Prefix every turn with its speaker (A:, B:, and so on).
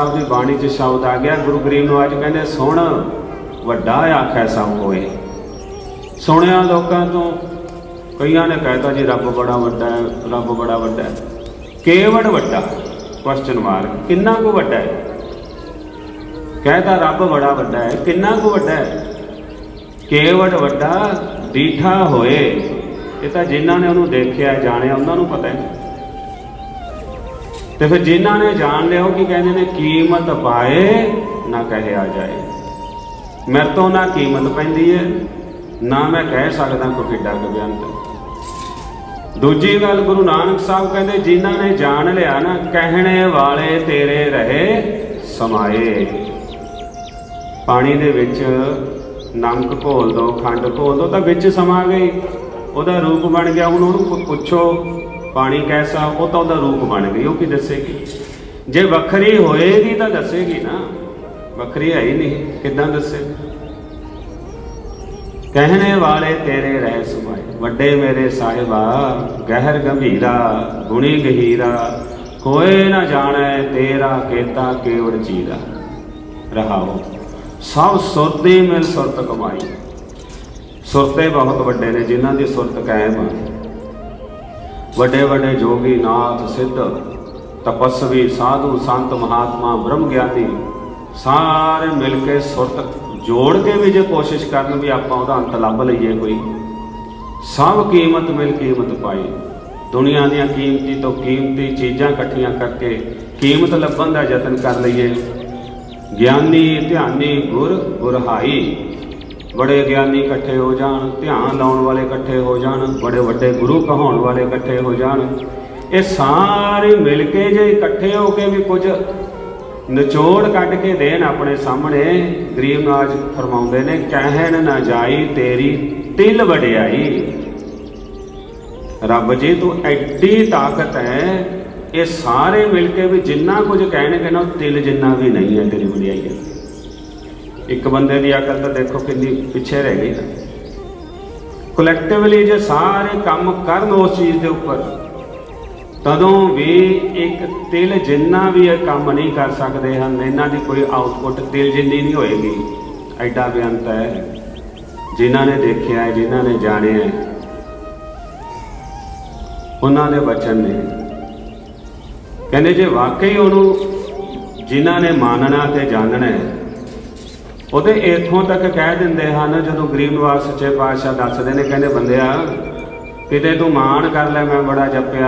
A: ਸਾਹਿਬ ਦੀ ਬਾਣੀ 'ਚ ਸ਼ਬਦ ਆ ਗਿਆ, ਗੁਰੂ ਗਰੀਬ ਨੂੰ ਅੱਜ ਕਹਿੰਦੇ, ਸੁਣ, ਵੱਡਾ ਆਖੈ ਸਭ ਹੋਏ। ਸੁਣਿਆ ਲੋਕਾਂ ਤੋਂ, ਕਈਆਂ ਨੇ ਕਹਿਤਾ ਜੀ, ਰੱਬ ਬੜਾ ਵੱਡਾ ਹੈ, ਰੱਬ ਬੜਾ ਵੱਡਾ ਹੈ। ਕੇਵੜ ਵੱਡਾ ਕੁਐਸਚਨ ਮਾਰਕ ਕਿੰਨਾ ਕੁ ਵੱਡਾ ਹੈ? ਕਹਿਤਾ ਰੱਬ ਬੜਾ ਵੱਡਾ ਹੈ। ਕਿੰਨਾ ਕੁ ਵੱਡਾ ਹੈ? ਕੇਵੜ ਵੱਡਾ, ਦੀਠਾ ਹੋਏ। ਇਹ ਤਾਂ ਜਿਨ੍ਹਾਂ ਨੇ ਉਹਨੂੰ ਦੇਖਿਆ, ਜਾਣਿਆ, ਉਹਨਾਂ ਨੂੰ ਪਤਾ ਹੈ। ਤੇ ਫਿਰ ਜਿਨ੍ਹਾਂ ਨੇ ਜਾਣ ਲਿਆ ਉਹ ਕੀ ਕਹਿੰਦੇ ਨੇ, ਕੀਮਤ ਪਾਏ, ਨਾ ਕਹਿਆ ਜਾਏ। ਮੇਰੇ ਤੋਂ ਨਾ ਕੀਮਤ ਪੈਂਦੀ ਹੈ ਨਾ ਮੈਂ ਕਹਿ ਸਕਦਾ ਕੋਈ ਕਿੱਡਾ ਕੁ ਦੂਜੀ ਗੱਲ ਗੁਰੂ ਨਾਨਕ ਸਾਹਿਬ ਕਹਿੰਦੇ, ਜਿਨ੍ਹਾਂ ਨੇ ਜਾਣ ਲਿਆ ਨਾ, ਕਹਿਣੇ ਵਾਲੇ ਤੇਰੇ ਰਹੇ, ਸਮਾਏ। ਪਾਣੀ ਦੇ ਵਿੱਚ ਨਮਕ ਘੋਲ ਦੋ, ਖੰਡ ਘੋਲ ਦੋ, ਤਾਂ ਵਿੱਚ ਸਮਾ ਗਈ। ਉਹਦਾ ਰੂਪ ਬਣ ਗਿਆ, ਹੁਣ ਉਹਨੂੰ ਪੁ- ਪੁੱਛੋ ਪਾਣੀ ਕੈਸਾ, ਉਹ ਤਾਂ ਉਹਦਾ ਰੂਪ ਬਣ ਗਈ, ਉਹ ਕੀ ਦੱਸੇਗੀ? ਜੇ ਵੱਖਰੀ ਹੋਏਗੀ ਤਾਂ ਦੱਸੇਗੀ ਨਾ। ਵੱਖਰੀ ਹੈ ਹੀ ਨਹੀਂ, ਕਿੱਦਾਂ ਦੱਸੇਗੀ ਕਹਿਣੇ ਵਾਲੇ ਤੇਰੇ ਰਹਿ ਸੁਭਾਏ ਵੱਡੇ ਮੇਰੇ ਸਾਹਿਬਾ, ਗਹਿਰ ਗੰਭੀਰਾ, ਗੁਣੀ ਗਹੀਰਾ, ਕੋਈ ਨਾ ਜਾਣੈ ਤੇਰਾ ਕੇਤਾ ਕੇਵੜ ਚੀਰਾ। ਰਹਾਓ, ਸਭ ਸੁਰਤੀ ਮਿਲ ਸੁਰਤ ਕਮਾਈ। ਸੁਰਤੇ ਬਹੁਤ ਵੱਡੇ ਨੇ, ਜਿਨ੍ਹਾਂ ਦੀ ਸੁਰਤ ਕਾਇਮ ਹੈ ਵੱਡੇ ਵੱਡੇ ਜੋਗੀ ਨਾਥ ਸਿੱਧ, ਤਪਸਵੀ ਸਾਧੂ ਸੰਤ ਮਹਾਤਮਾ ਬ੍ਰਹਮ ਗਿਆਨੀ ਸਾਰੇ ਮਿਲ ਕੇ ਸੁਰਤ ਜੋੜ ਕੇ ਵੀ ਜੇ ਕੋਸ਼ਿਸ਼ ਕਰਨ ਵੀ ਆਪਾਂ ਉਹਦਾ ਅੰਤ ਲੱਭ ਲਈਏ ਕੋਈ, ਸਭ ਕੀਮਤ ਮਿਲ ਕੀਮਤ ਪਾਈ। ਦੁਨੀਆ ਦੀਆਂ ਕੀਮਤੀ ਤੋਂ ਕੀਮਤੀ ਚੀਜ਼ਾਂ ਇਕੱਠੀਆਂ ਕਰਕੇ ਕੀਮਤ ਲੱਭਣ ਦਾ ਯਤਨ ਕਰ ਲਈਏ। ਗਿਆਨੀ, ਧਿਆਨੀ, ਗੁਰ, ਗੁਰਹਾਈ ਬੜੇ ਗਿਆਨੀ ਇਕੱਠੇ ਹੋ ਜਾਣ, ਧਿਆਨ ਲਾਉਣ ਵਾਲੇ ਇਕੱਠੇ ਹੋ ਜਾਣ, ਬੜੇ ਵੱਡੇ ਗੁਰੂ ਕਹਾਉਣ ਵਾਲੇ ਇਕੱਠੇ ਹੋ ਜਾਣ। ਇਹ ਸਾਰੇ ਮਿਲ ਕੇ ਜੇ ਇਕੱਠੇ ਹੋ ਕੇ ਵੀ ਕੁਝ ਨਿਚੋੜ ਕੱਢ ਕੇ ਦੇਣ ਆਪਣੇ ਸਾਹਮਣੇ, ਗਰੀਬ ਨਾਜ ਫਰਮਾਉਂਦੇ ਨੇ, ਕਹਿਣ ਨਾ ਜਾਈ ਤੇਰੀ ਤਿਲ ਵਡਿਆਈ। ਰੱਬ ਜੀ, ਤੂੰ ਐਡੀ ਤਾਕਤ ਹੈ ਇਹ ਸਾਰੇ ਮਿਲ ਕੇ ਵੀ ਜਿੰਨਾ ਕੁਝ ਕਹਿਣਗੇ ਨਾ, ਉਹ ਤਿਲ ਜਿੰਨਾ ਵੀ ਨਹੀਂ ਹੈ, ਤੇਰੀ ਵਡਿਆਈ ਹੈ। ਇੱਕ ਬੰਦੇ ਦੀ ਅਕਲ ਤਾਂ ਦੇਖੋ ਕਿੰਨੀ ਪਿੱਛੇ ਰਹਿ ਗਈ ਨਾ। ਕਲੈਕਟਿਵਲੀ ਜੇ ਸਾਰੇ ਕੰਮ ਕਰਨ ਉਸ ਚੀਜ਼ ਦੇ ਉੱਪਰ, ਤਦੋਂ ਵੀ ਇੱਕ ਤਿਲ ਜਿੰਨਾ ਵੀ ਇਹ ਕੰਮ ਨਹੀਂ ਕਰ ਸਕਦੇ ਹਨ, ਇਹਨਾਂ ਦੀ ਕੋਈ ਆਊਟਪੁੱਟ ਤਿਲ ਜਿੰਨੀ ਨਹੀਂ ਹੋਏਗੀ। ਐਡਾ ਬੇਅੰਤ ਹੈ। ਜਿਨ੍ਹਾਂ ਨੇ ਦੇਖਿਆ ਹੈ, ਜਿਨ੍ਹਾਂ ਨੇ ਜਾਣਿਆ ਹੈ, ਉਹਨਾਂ ਦੇ ਬਚਨ ਨੇ। ਕਹਿੰਦੇ ਜੇ ਵਾਕਈ ਉਹਨੂੰ ਜਿਨ੍ਹਾਂ ਨੇ ਮੰਨਣਾ ਤੇ ਜਾਣਨਾ ਹੈ ਉਹਦੇ ਇਥੋਂ ਤੱਕ ਕਹਿ ਦਿੰਦੇ ਹਨ, ਜਦੋਂ ਗਰੀਬ ਨਿਵਾਸ ਸੱਚੇ ਪਾਤਸ਼ਾਹ ਦੱਸਦੇ ਨੇ, ਕਹਿੰਦੇ ਬੰਦਿਆ, ਕਿਤੇ ਤੂੰ ਮਾਣ ਕਰ ਲੈ, ਮੈਂ ਬੜਾ ਜਪਿਆ।